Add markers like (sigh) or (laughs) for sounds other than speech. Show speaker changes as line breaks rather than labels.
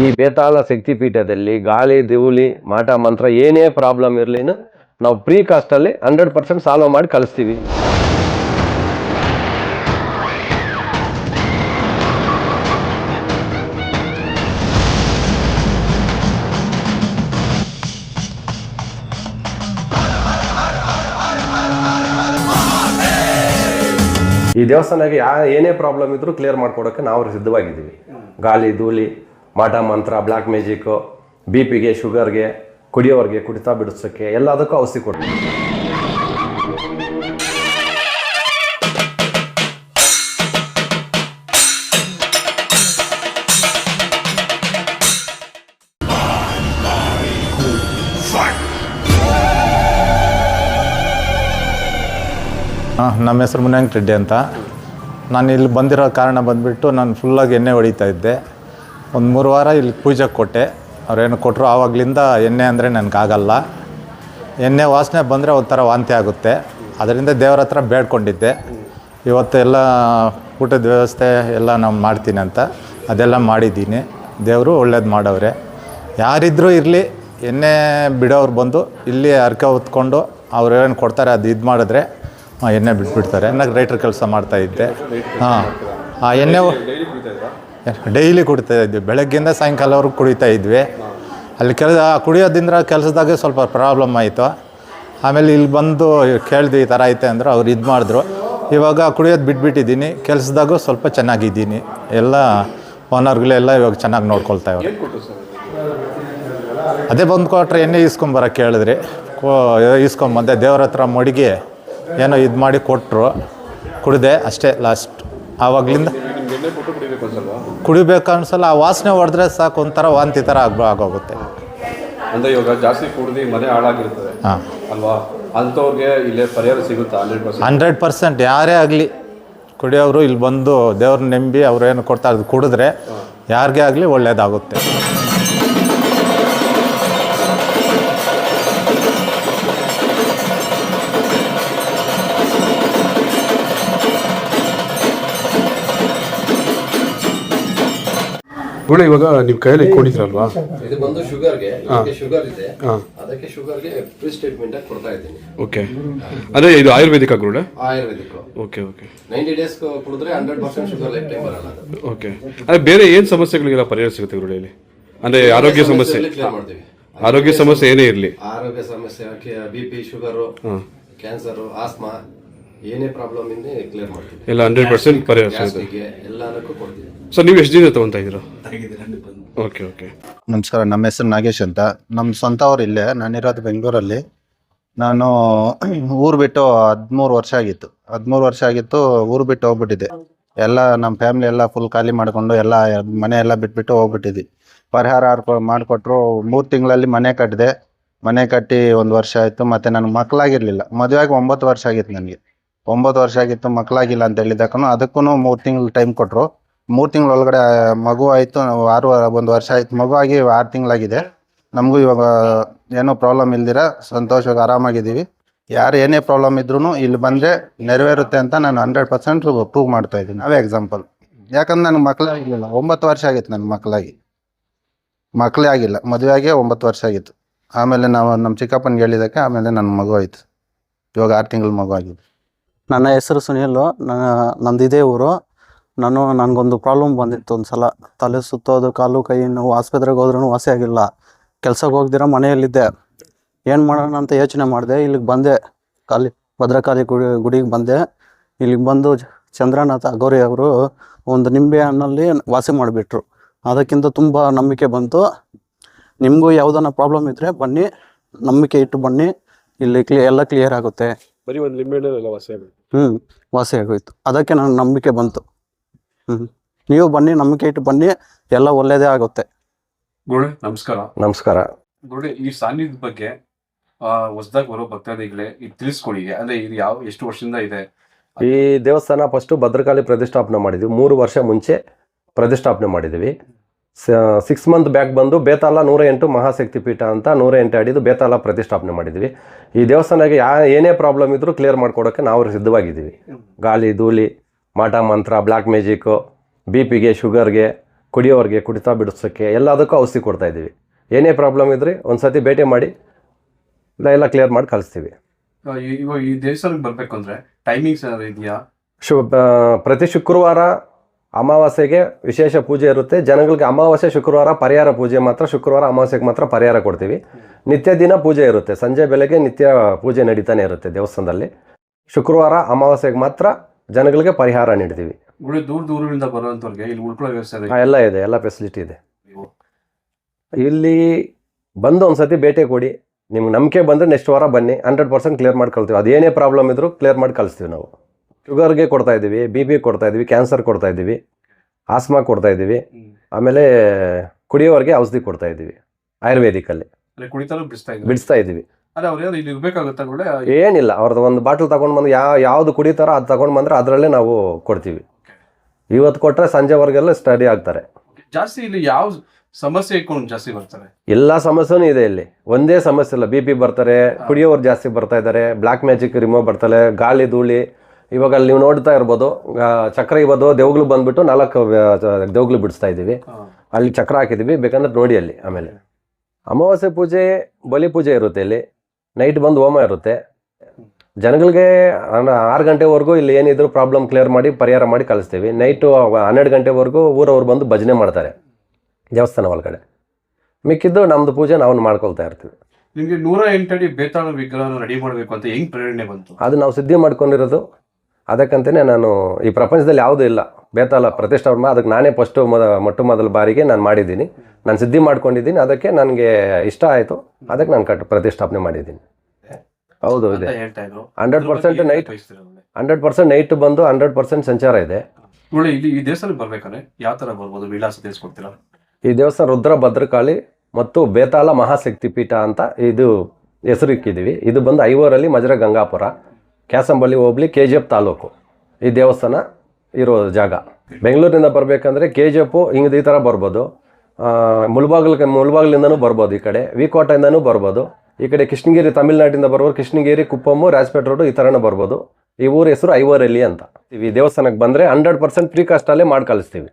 ಈ ಬೇತಾಳ ಶಕ್ತಿಪೀಠದಲ್ಲಿ ಗಾಳಿ, ಧೂಳಿ, ಮಾಟ, ಮಂತ್ರ ಏನೇ ಪ್ರಾಬ್ಲಮ್ ಇರಲಿನ ನಾವು ಪ್ರೀ ಕಾಸ್ಟಲ್ಲಿ ಹಂಡ್ರೆಡ್ ಪರ್ಸೆಂಟ್ ಸಾಲ್ವ್ ಮಾಡಿ ಕಳಿಸ್ತೀವಿ ಈ ದೇವಸ್ಥಾನಕ್ಕೆ ಯಾ ಏನೇ ಪ್ರಾಬ್ಲಮ್ ಇದ್ರೂ ಕ್ಲಿಯರ್ ಮಾಡ್ಕೊಡೋಕೆ ನಾವು ಸಿದ್ಧವಾಗಿದ್ದೀವಿ. ಗಾಳಿ, ಧೂಳಿ ಮಾಟ ಮಂತ್ರ ಬ್ಲ್ಯಾಕ್ ಮ್ಯಾಜಿಕ್ಕು ಬಿ ಪಿಗೆ ಶುಗರ್ಗೆ ಕುಡಿಯೋರಿಗೆ, ಕುಡಿತಾ ಬಿಡಿಸೋಕ್ಕೆ ಎಲ್ಲದಕ್ಕೂ ಔಷಧಿ ಕೊಡ್ತೀವಿ
ನಮ್ಮ ಹೆಸರು ಮುನ್ಯಾಂಕ್ ರೆಡ್ಡಿ ಅಂತ. ನಾನು ಇಲ್ಲಿ ಬಂದಿರೋ ಕಾರಣ ಬಂದುಬಿಟ್ಟು ನಾನು ಫುಲ್ಲಾಗಿ ಎಣ್ಣೆ ಹೊಡಿತಾ ಇದ್ದೆ. ಒಂದು ಮೂರು ವಾರ ಇಲ್ಲಿ ಪೂಜೆಗೆ ಕೊಟ್ಟೆ. ಅವ್ರೇನು ಕೊಟ್ಟರು ಆವಾಗಲಿಂದ ಎಣ್ಣೆ ಅಂದರೆ ನನಗಾಗಲ್ಲ. ಎಣ್ಣೆ ವಾಸನೆ ಬಂದರೆ ಒಂಥರ ವಾಂತಿ ಆಗುತ್ತೆ. ಅದರಿಂದ ದೇವ್ರ ಹತ್ರ ಬೇಡ್ಕೊಂಡಿದ್ದೆ. ಇವತ್ತು ಎಲ್ಲ ಊಟದ ವ್ಯವಸ್ಥೆ ಎಲ್ಲ ನಾವು ಮಾಡ್ತೀನಿ ಅಂತ. ಅದೆಲ್ಲ ಮಾಡಿದ್ದೀನಿ. ದೇವರು ಒಳ್ಳೇದು ಮಾಡವ್ರೆ. ಯಾರಿದ್ರೂ ಇರಲಿ ಎಣ್ಣೆ ಬಿಡೋರು ಬಂದು ಇಲ್ಲಿ ಅರ್ಕೆ ಹೊತ್ಕೊಂಡು ಅವ್ರು ಏನು ಕೊಡ್ತಾರೆ ಅದು ಇದು ಮಾಡಿದ್ರೆ ಹಾಂ ಎಣ್ಣೆ ಬಿಟ್ಬಿಡ್ತಾರೆ. ನನಗೆ ರೈಟ್ರ್ ಕೆಲಸ ಮಾಡ್ತಾಯಿದ್ದೆ ಹಾಂ. ಆ ಎಣ್ಣೆ (laughs) ಡೈಲಿ ಕುಡಿತಾ ಇದ್ವಿ. ಬೆಳಗ್ಗೆಯಿಂದ ಸಾಯಂಕಾಲವರೆಗೂ ಕುಡಿತಾ ಇದ್ವಿ. ಅಲ್ಲಿ ಕೆಲಸ, ಕುಡಿಯೋದ್ರಿಂದ ಕೆಲಸದಾಗೆ ಸ್ವಲ್ಪ ಪ್ರಾಬ್ಲಮ್ ಆಯಿತು. ಆಮೇಲೆ ಇಲ್ಲಿ ಬಂದು ಕೇಳಿದ್ವಿ ಈ ಥರ ಐತೆ ಅಂದ್ರೆ ಅವ್ರು ಇದು ಮಾಡಿದ್ರು. ಇವಾಗ ಕುಡಿಯೋದು ಬಿಟ್ಬಿಟ್ಟಿದ್ದೀನಿ. ಕೆಲಸದಾಗೂ ಸ್ವಲ್ಪ ಚೆನ್ನಾಗಿದ್ದೀನಿ. ಎಲ್ಲ ಓನರ್ಗಳೆಲ್ಲ ಇವಾಗ ಚೆನ್ನಾಗಿ ನೋಡ್ಕೊಳ್ತಾ ಇವ್ರೆ. ಅದೇ ಬಂದು ಕೊಟ್ಟರೆ ಎಣ್ಣೆ ಇಸ್ಕೊಂಬರ ಕೇಳಿದ್ರಿ. ಕೋ ಇಸ್ಕೊಂಬಂದೆ ದೇವ್ರ ಹತ್ರ ಮಡಿಗೆ ಏನೋ ಇದು ಮಾಡಿ ಕೊಟ್ಟರು ಕುಡಿದೆ ಅಷ್ಟೇ ಲಾಸ್ಟ್ ಆವಾಗಲಿಂದ ಕುಡಿಬೇಕು ಅನ್ಸಲ್ಲ ಆ ವಾಸನೆ ಹೊಡೆದ್ರೆ ಸಾಕು ಒಂಥರ ವಾಂತಿ ಥರ ಆಗ ಆಗೋಗುತ್ತೆ.
ಅಂದ್ರೆ ಇವಾಗ ಜಾಸ್ತಿ ಕುಡ್ದು ಮನೆ ಹಾಳಾಗಿರ್ತದೆ
ಹಾಂ.
ಅಲ್ವಾ? ಅಂಥವ್ರಿಗೆ ಇಲ್ಲೇ ಪರಿಹಾರ ಸಿಗುತ್ತಾ ಹಂಡ್ರೆಡ್ ಪರ್ಸೆಂಟ್?
ಹಂಡ್ರೆಡ್ ಪರ್ಸೆಂಟ್ ಯಾರೇ ಆಗಲಿ. ಕುಡಿಯೋರು ಇಲ್ಲಿ ಬಂದು ದೇವ್ರನ್ನ ನೆಂಬಿ ಅವ್ರು ಏನು ಕೊಡ್ತಾರೆ ಅದು ಕುಡಿದ್ರೆ ಯಾರಿಗೇ ಆಗಲಿ ಒಳ್ಳೇದಾಗುತ್ತೆ.
ಗುಣ ಇವಾಗ ನೀವು ಕೈಯಲ್ಲಿ ಇಟ್ಕೊಂಡಿದ್ರಲ್ವಾ
ಇದು ಬಂದು ಶುಗರ್ಗೆ ಶುಗರ್ ಇದೆ. ಅದಕ್ಕೆ ಶುಗರ್ಗೆ ಫ್ರೀ ಸ್ಟೇಟ್ಮೆಂಟ್ ಕೊಡ್ತಾ ಇದ್ದೀನಿ.
ಓಕೆ. ಅದೇ ಇದು ಆಯುರ್ವೇದಿಕ ಗುರುಡ
Ayurvedic.
Okay okay.
Ninety days ಕುಡಿದ್ರೆ hundred percent sugar life time ಬರಲ್ಲ ಅದು.
ಓಕೆ. ಅದೇ ಬೇರೆ ಏನು ಸಮಸ್ಯೆಗಳಿಗೆಲ್ಲ ಪರಿಹಾರ ಸಿಗುತ್ತೆ ಗುರುಡಲ್ಲಿ ಅಂದ್ರೆ ಆರೋಗ್ಯ ಸಮಸ್ಯೆ.
ಕ್ಲಿಯರ್ ಮಾಡ್ತೀವಿ.
ಆರೋಗ್ಯ ಸಮಸ್ಯೆ ಏನೇ ಇರಲಿ.
ಆರೋಗ್ಯ ಸಮಸ್ಯೆ B P sugar cancer asthma ಏನೇ ಪ್ರಾಬ್ಲಮ್ ಇಂದ ಕ್ಲಿಯರ್ ಮಾಡ್ತೀವಿ.
ಎಲ್ಲ ಹಂಡ್ರೆಡ್ ಪರ್ಸೆಂಟ್ ಪರಿಹಾರ ಸಿಗುತ್ತೆ.
ಎಲ್ಲದಕ್ಕೂ ಕೊಡ್ತೀವಿ.
ಸರ್ ನೀವು ಎಷ್ಟು ದಿನ ತಗೊಂತಾ ಇದ್ದೀರಾ? ಓಕೆ ಓಕೆ
ನಮಸ್ಕಾರ ನಮ್ಮ ಹೆಸರು ನಾಗೇಶ್ ಅಂತ. ನಮ್ಮ ಸ್ವಂತ ಅವ್ರು ಇಲ್ಲೇ ನಾನಿರೋದು ಬೆಂಗಳೂರಲ್ಲಿ. ನಾನು (clears throat) ಊರು ಬಿಟ್ಟು ಹದಿಮೂರು ವರ್ಷ ಆಗಿತ್ತು. ಹದಿಮೂರು ವರ್ಷ ಆಗಿತ್ತು ಊರು ಬಿಟ್ಟು ಹೋಗ್ಬಿಟ್ಟಿದ್ದೆ. ಎಲ್ಲ ನಮ್ಮ ಫ್ಯಾಮಿಲಿ ಎಲ್ಲ ಫುಲ್ ಖಾಲಿ ಮಾಡಿಕೊಂಡು ಎಲ್ಲ ಮನೆ ಎಲ್ಲ ಬಿಟ್ಬಿಟ್ಟು ಹೋಗ್ಬಿಟ್ಟಿದ್ವಿ. ಪರಿಹಾರ ಆಡ್ಕೊ- ಮಾಡಿಕೊಟ್ರು. ಮೂರು ತಿಂಗಳಲ್ಲಿ ಮನೆ ಕಟ್ಟಿದೆ. ಮನೆ ಕಟ್ಟಿ ಒಂದು ವರ್ಷ ಆಯಿತು. ಮತ್ತು ನನಗೆ ಮಕ್ಕಳಾಗಿರಲಿಲ್ಲ. ಮದುವೆಗೆ ಒಂಬತ್ತು ವರ್ಷ ಆಗಿತ್ತು ನನಗೆ. ಒಂಬತ್ತು ವರ್ಷ ಆಗಿತ್ತು ಮಕ್ಕಳಾಗಿಲ್ಲ ಅಂತ ಹೇಳಿದಕ್ಕೂ ಅದಕ್ಕೂ ಮೂರು ತಿಂಗಳು ಟೈಮ್ ಕೊಟ್ಟರು ಮೂರು ತಿಂಗಳ ಒಳಗಡೆ ಮಗು ಆಯಿತು, ಆರು, ಒಂದು ವರ್ಷ ಆಯ್ತು. ಮಗು ಆಗಿ ಆರು ತಿಂಗಳಾಗಿದೆ. ನಮಗೂ ಇವಾಗ ಏನೂ ಪ್ರಾಬ್ಲಮ್ ಇಲ್ದಿರ ಸಂತೋಷವಾಗಿ ಆರಾಮಾಗಿದ್ದೀವಿ. ಯಾರು ಏನೇ ಪ್ರಾಬ್ಲಮ್ ಇದ್ರೂ ಇಲ್ಲಿ ಬಂದರೆ ನೆರವೇರುತ್ತೆ ಅಂತ ನಾನು ಹಂಡ್ರೆಡ್ ಪರ್ಸೆಂಟ್ ಪ್ರೂವ್ ಮಾಡ್ತಾ ಇದ್ದೀನಿ. ಅವೇ ಎಕ್ಸಾಂಪಲ್ ಯಾಕಂದ್ರೆ ನನಗೆ ಮಕ್ಕಳೇ ಆಗಿಲ್ಲ. ಒಂಬತ್ತು ವರ್ಷ ಆಗಿತ್ತು ನನ್ನ ಮಕ್ಕಳಾಗಿ ಮಕ್ಕಳೇ ಆಗಿಲ್ಲ. ಮದುವೆ ಆಗಿ ಒಂಬತ್ತು ವರ್ಷ ಆಗಿತ್ತು. ಆಮೇಲೆ ನಾವು ನಮ್ಮ ಚಿಕ್ಕಪ್ಪನಿಗೆ ಹೇಳಿದ್ದಕ್ಕೆ ಆಮೇಲೆ ನನ್ನ ಮಗು ಆಯಿತು. ಇವಾಗ ಆರು ತಿಂಗಳ ಮಗು ಆಗಿದೆ.
ನನ್ನ ಹೆಸರು ಸುನೀಲು. ನನ್ನ ನಂದು ಇದೇ ಊರು. ನಾನು ನನಗೊಂದು ಪ್ರಾಬ್ಲಮ್ ಬಂದಿತ್ತು ಒಂದು ಸಲ ತಲೆ ಸುತ್ತೋದು ಕಾಲು ಕೈ ನೋವು ಆಸ್ಪತ್ರೆಗೆ ಹೋದ್ರೂ ವಾಸಿ ಆಗಿಲ್ಲ. ಕೆಲ್ಸಕ್ಕೆ ಹೋಗ್ದಿರ ಮನೆಯಲ್ಲಿದ್ದೆ. ಏನು ಮಾಡೋಣ ಅಂತ ಯೋಚನೆ ಮಾಡಿದೆ. ಇಲ್ಲಿಗೆ ಬಂದೆ. ಕಾಲಿ ಭದ್ರಕಾಳಿ ಗುಡಿ ಗುಡಿಗೆ ಬಂದೆ. ಇಲ್ಲಿಗೆ ಬಂದು ಚಂದ್ರನಾಥ ಅಗೋರಿ ಅವರು ಒಂದು ನಿಂಬೆ ಹಣ್ಣಲ್ಲಿ ವಾಸಿ ಮಾಡಿಬಿಟ್ರು. ಅದಕ್ಕಿಂತ ತುಂಬ ನಂಬಿಕೆ ಬಂತು. ನಿಮಗೂ ಯಾವುದನ್ನ ಪ್ರಾಬ್ಲಮ್ ಇದ್ದರೆ ಬನ್ನಿ. ನಂಬಿಕೆ ಇಟ್ಟು ಬನ್ನಿ. ಇಲ್ಲಿ ಕ್ಲಿಯರ್ ಎಲ್ಲ ಕ್ಲಿಯರ್ ಆಗುತ್ತೆ.
ಬರೀ ಒಂದು ಲಿಂಬೆಹಣ್ಣೆಲ್ಲ ವಾಸಿ ಆಗುತ್ತೆ
ಹ್ಞೂ ವಾಸಿ ಆಗೋಯ್ತು. ಅದಕ್ಕೆ ನನಗೆ ನಂಬಿಕೆ ಬಂತು. ನೀವು ಬನ್ನಿ ನಂಬಿಕೆ ಇಟ್ಟು ಬನ್ನಿ ಎಲ್ಲ ಒಳ್ಳೇದೇ ಆಗುತ್ತೆ.
ಗುರುಡೆ ನಮಸ್ಕಾರ.
ನಮಸ್ಕಾರ.
ಗುರುಡೆ ಈ ಸಾನ್ನಿಧ್ಯ ಬಗ್ಗೆ ಹೊಸದಾಗಿ ಬರೋ ಭಕ್ತಾದಿಗಳೇ ಇದು ತಿಳಿಸ್ಕೊಡಿ. ಅಂದ್ರೆ ಇದು ಯಾವ ಎಷ್ಟು ವರ್ಷದಿಂದ ಇದೆ?
ಈ ದೇವಸ್ಥಾನ ಫಸ್ಟು ಭದ್ರಕಾಳಿ ಪ್ರತಿಷ್ಠಾಪನೆ ಮಾಡಿದ್ವಿ. ಮೂರು ವರ್ಷ ಮುಂಚೆ ಪ್ರತಿಷ್ಠಾಪನೆ ಮಾಡಿದ್ವಿ. ಸಿಕ್ಸ್ ಮಂತ್ ಬ್ಯಾಕ್ ಬಂದು ಬೇತಾಲ ನೂರ ಎಂಟು ಮಹಾಶಕ್ತಿ ಪೀಠ ಅಂತ ನೂರ ಎಂಟು ಅಡಿದು ಬೇತಾಲ ಪ್ರತಿಷ್ಠಾಪನೆ ಮಾಡಿದ್ವಿ. ಈ ದೇವಸ್ಥಾನಕ್ಕೆ ಯಾ ಏನೇ ಪ್ರಾಬ್ಲಮ್ ಇದ್ರೂ ಕ್ಲಿಯರ್ ಮಾಡ್ಕೊಡೋಕ್ಕೆ ನಾವು ಸಿದ್ಧವಾಗಿದ್ದೀವಿ. ಗಾಳಿ ಧೂಳಿ ಮಾಟ ಮಂತ್ರ ಬ್ಲ್ಯಾಕ್ ಮ್ಯಾಜಿಕ್ಕು ಬಿ ಪಿಗೆ ಶುಗರ್ಗೆ ಕುಡಿಯೋರಿಗೆ ಕುಡಿತಾ ಬಿಡಿಸೋಕ್ಕೆ ಎಲ್ಲದಕ್ಕೂ ಔಷಧಿ ಕೊಡ್ತಾ ಇದ್ದೀವಿ. ಏನೇ ಪ್ರಾಬ್ಲಮ್ ಇದ್ರೆ ಒಂದು ಸತಿ ಭೇಟಿ ಮಾಡಿ ಎಲ್ಲ ಕ್ಲಿಯರ್ ಮಾಡಿ ಕಳಿಸ್ತೀವಿ.
ಆ, ಈ- ಇವಾಗ ಈ ದೇವಸ್ಥಾನಕ್ಕೆ ಬರ್ಬೇಕು ಅಂದ್ರೆ ಟೈಮಿಂಗ್ಸ್ ಏನಾದ್ರು ಇದೆಯಾ?
ಶು ಪ್ರತಿ ಶುಕ್ರವಾರ ಅಮಾವಾಸ್ಯೆಗೆ ವಿಶೇಷ ಪೂಜೆ ಇರುತ್ತೆ. ಜನಗಳಿಗೆ ಅಮಾವಾಸ್ಯೆ ಶುಕ್ರವಾರ ಪರಿಹಾರ ಪೂಜೆ ಮಾತ್ರ ಶುಕ್ರವಾರ ಅಮಾವಾಸ್ಯೆಗೆ ಮಾತ್ರ ಪರಿಹಾರ ಕೊಡ್ತೀವಿ. ನಿತ್ಯ ದಿನ ಪೂಜೆ ಇರುತ್ತೆ. ಸಂಜೆ ಬೆಳಗ್ಗೆ ನಿತ್ಯ ಪೂಜೆ ನಡೀತಾನೆ ಇರುತ್ತೆ ದೇವಸ್ಥಾನದಲ್ಲಿ. ಶುಕ್ರವಾರ ಅಮಾವಾಸ್ಯೆಗೆ ಮಾತ್ರ ಜನಗಳಿಗೆ ಪರಿಹಾರ ನೀಡ್ತೀವಿ.
ಗುಡಿ ದೂರ ದೂರಗಳಿಂದ ಬರುವಂಥವ್ರಿಗೆ ಇಲ್ಲಿ ಉಳ್ಕೊಳ್ಳೋ ವ್ಯವಸ್ಥೆ ಇದೆ.
ಎಲ್ಲ ಇದೆ ಎಲ್ಲ ಫೆಸಿಲಿಟಿ ಇದೆ. ಇಲ್ಲಿ ಬಂದು ಒಂದ್ಸತಿ ಭೇಟಿ ಕೊಡಿ. ನಿಮ್ಗೆ ನಂಬಿಕೆ ಬಂದರೆ ನೆಕ್ಸ್ಟ್ ವಾರ ಬನ್ನಿ. ಹಂಡ್ರೆಡ್ ಪರ್ಸೆಂಟ್ ಕ್ಲಿಯರ್ ಮಾಡಿ ಕಳ್ತೀವಿ. ಅದೇನೇ ಪ್ರಾಬ್ಲಮ್ ಇದ್ರೂ ಕ್ಲಿಯರ್ ಮಾಡಿ ಕಳಿಸ್ತೀವಿ ನಾವು. ಶುಗರ್ಗೆ ಕೊಡ್ತಾ ಇದ್ದೀವಿ ಬಿ ಪಿ ಕೊಡ್ತಾ ಇದ್ದೀವಿ ಕ್ಯಾನ್ಸರ್ ಕೊಡ್ತಾ ಇದ್ದೀವಿ ಆಸ್ಮಾ ಕೊಡ್ತಾ ಇದ್ದೀವಿ.
ಹ್ಮ್.
ಆಮೇಲೆ ಕುಡಿಯೋರಿಗೆ ಔಷಧಿ ಕೊಡ್ತಾ ಇದ್ದೀವಿ ಆಯುರ್ವೇದಿಕಲ್ಲಿ.
ಅಲ್ಲಿ ಕುಡಿತಾನು ಬಿಡಿಸ್ತಾ ಇದ್ದಾರೆ?
ಬಿಡಿಸ್ತಾ ಇದ್ದೀವಿ. ಏನಿಲ್ಲ ಅವ್ರದ್ದು ಒಂದು ಬಾಟ್ಲ್ ತಗೊಂಡು ಬಂದು ಯಾವ ಯಾವ್ದು ಕುಡಿತಾರೋ ಅದು ತಗೊಂಡು ಬಂದ್ರೆ ಅದರಲ್ಲೇ ನಾವು ಕೊಡ್ತೀವಿ. ಇವತ್ತು ಕೊಟ್ಟರೆ ಸಂಜೆವರೆಗೆಲ್ಲ ಸ್ಟಡಿ ಆಗ್ತಾರೆ.
ಜಾಸ್ತಿ ಇಲ್ಲಿ ಯಾವ ಸಮಸ್ಯೆ ಇಟ್ಕೊಂಡು ಜಾಸ್ತಿ ಬರ್ತಾರೆ?
ಎಲ್ಲ ಸಮಸ್ಯೆನೂ ಇದೆ ಇಲ್ಲಿ. ಒಂದೇ ಸಮಸ್ಯೆ ಇಲ್ಲ ಬಿ ಪಿ ಬರ್ತಾರೆ ಕುಡಿಯೋರು ಜಾಸ್ತಿ ಬರ್ತಾ ಇದ್ದಾರೆ ಬ್ಲ್ಯಾಕ್ ಮ್ಯಾಜಿಕ್ ರಿಮೂವ್ ಬರ್ತಾರೆ ಗಾಳಿ ಧೂಳಿ. ಇವಾಗ ಅಲ್ಲಿ ನೀವು ನೋಡ್ತಾ ಇರ್ಬೋದು ಚಕ್ರ ಇವತ್ತು ದೇವ್ಗಳು ಬಂದ್ಬಿಟ್ಟು ನಾಲ್ಕು ದೇವ್ಗಳು ಬಿಡಿಸ್ತಾ ಇದ್ದೀವಿ. ಅಲ್ಲಿ ಚಕ್ರ ಹಾಕಿದ್ದೀವಿ ಬೇಕಂದ್ರೆ ನೋಡಿ ಅಲ್ಲಿ ಆಮೇಲೆ. ಅಮಾವಾಸ್ಯೆ ಪೂಜೆ ಬಲಿ ಪೂಜೆ ಇರುತ್ತೆ ಇಲ್ಲಿ. ನೈಟ್ ಬಂದು ಹೋಮ ಇರುತ್ತೆ. ಜನಗಳಿಗೆ ಆರು ಗಂಟೆವರೆಗೂ ಇಲ್ಲಿ ಏನಿದ್ರು ಪ್ರಾಬ್ಲಮ್ ಕ್ಲಿಯರ್ ಮಾಡಿ ಪರಿಹಾರ ಮಾಡಿ ಕಳಿಸ್ತೀವಿ. ನೈಟು ಹನ್ನೆರಡು ಗಂಟೆವರೆಗೂ ಊರವ್ರು ಬಂದು ಭಜನೆ ಮಾಡ್ತಾರೆ. ದೇವಸ್ಥಾನ ಒಳಗಡೆ. ಮಿಕ್ಕಿದ್ದು ನಮ್ಮದು ಪೂಜೆ ನಾವು ಮಾಡ್ಕೊಳ್ತಾ ಇರ್ತೀವಿ.
ನಿಮಗೆ ನೂರ ಎಂಟಡಿ ಬೇತಾಳ ವಿಗ್ರಹ ರೆಡಿ ಮಾಡಬೇಕು ಅಂತ ಹೆಂಗೆ ಪ್ರೇರಣೆ ಬಂತು?
ಅದು ನಾವು ಸಿದ್ಧಿ ಮಾಡ್ಕೊಂಡಿರೋದು. ಅದಕ್ಕಂತಲೇ ನಾನು ಈ ಪ್ರಪಂಚದಲ್ಲಿ ಯಾವುದೂ ಇಲ್ಲ. ಬೇತಾಲ ಪ್ರತಿಷ್ಠಾಪನೆ ಅದಕ್ಕೆ ನಾನೇ ಫಸ್ಟು ಮೊದ ಮೊಟ್ಟ ಮೊದಲ ಬಾರಿಗೆ ನಾನು ಮಾಡಿದ್ದೀನಿ. ನಾನು ಸಿದ್ಧಿ ಮಾಡ್ಕೊಂಡಿದ್ದೀನಿ ಅದಕ್ಕೆ ನನಗೆ ಇಷ್ಟ ಆಯಿತು ಅದಕ್ಕೆ ನಾನು ಕಟ್ ಪ್ರತಿಷ್ಠಾಪನೆ ಮಾಡಿದ್ದೀನಿ. ಹೌದು ಇದೆ. Hundred percent night? Hundred percent night ಬಂದು ಹಂಡ್ರೆಡ್ ಪರ್ಸೆಂಟ್ ಸಂಚಾರ ಇದೆ.
ನೋಡಿ ಇಲ್ಲಿ ಈ ದೇವಸ್ಥಾನಕ್ಕೆ ಬರ್ಬೇಕಾದ್ರೆ ಯಾವ ತರ ಬರ್ಬೋದು? ವಿಳಾಸ ತಿಳಿಸ್ಕೊಡ್ತೀರಾ?
ಈ ದೇವಸ್ಥಾನ ರುದ್ರ ಭದ್ರಕಾಳಿ ಮತ್ತು ಬೇತಾಲ ಮಹಾಶಕ್ತಿ ಪೀಠ ಅಂತ ಇದು ಹೆಸರು ಇಕ್ಕಿದ್ದೀವಿ. ಇದು ಬಂದು ಐವರಲ್ಲಿ ಮಜರ ಗಂಗಾಪುರ ಕ್ಯಾಸಂಬಳ್ಳಿ ಹೋಬ್ಳಿ ಕೆ ಜಿ ಎಫ್ ತಾಲೂಕು. ಈ ದೇವಸ್ಥಾನ ಇರೋ ಜಾಗ. ಬೆಂಗಳೂರಿನಿಂದ ಬರಬೇಕಂದ್ರೆ ಕೆ ಜಿ ಎಫು ಹಿಂಗೆ ಈ ಥರ ಬರ್ಬೋದು. ಮುಳ್ಬಾಗಿಲು ಮುಳ್ಬಾಗಿಲಿಂದನೂ ಬರ್ಬೋದು ಈ ಕಡೆ. ವಿಕೋಟೆಯಿಂದನೂ ಬರ್ಬೋದು. ಈ ಕಡೆ ಕೃಷ್ಣಗಿರಿ, ತಮಿಳ್ನಾಡಿಂದ ಬರ್ಬೋದು ಕೃಷ್ಣಗಿರಿ, ಕುಪ್ಪಮ್ಮು, ರಾಜಪೇಟೆ ರೋಡು ಈ ಥರನೂ ಬರ್ಬೋದು. ಈ ಊರ ಹೆಸರು ಐವರಲ್ಲಿ ಅಂತ. ಈ ದೇವಸ್ಥಾನಕ್ಕೆ ಬಂದರೆ ಹಂಡ್ರೆಡ್ ಪರ್ಸೆಂಟ್ ಫ್ರೀ ಕಾಸ್ಟಲ್ಲೇ ಮಾಡಿ ಕಳಿಸ್ತೀವಿ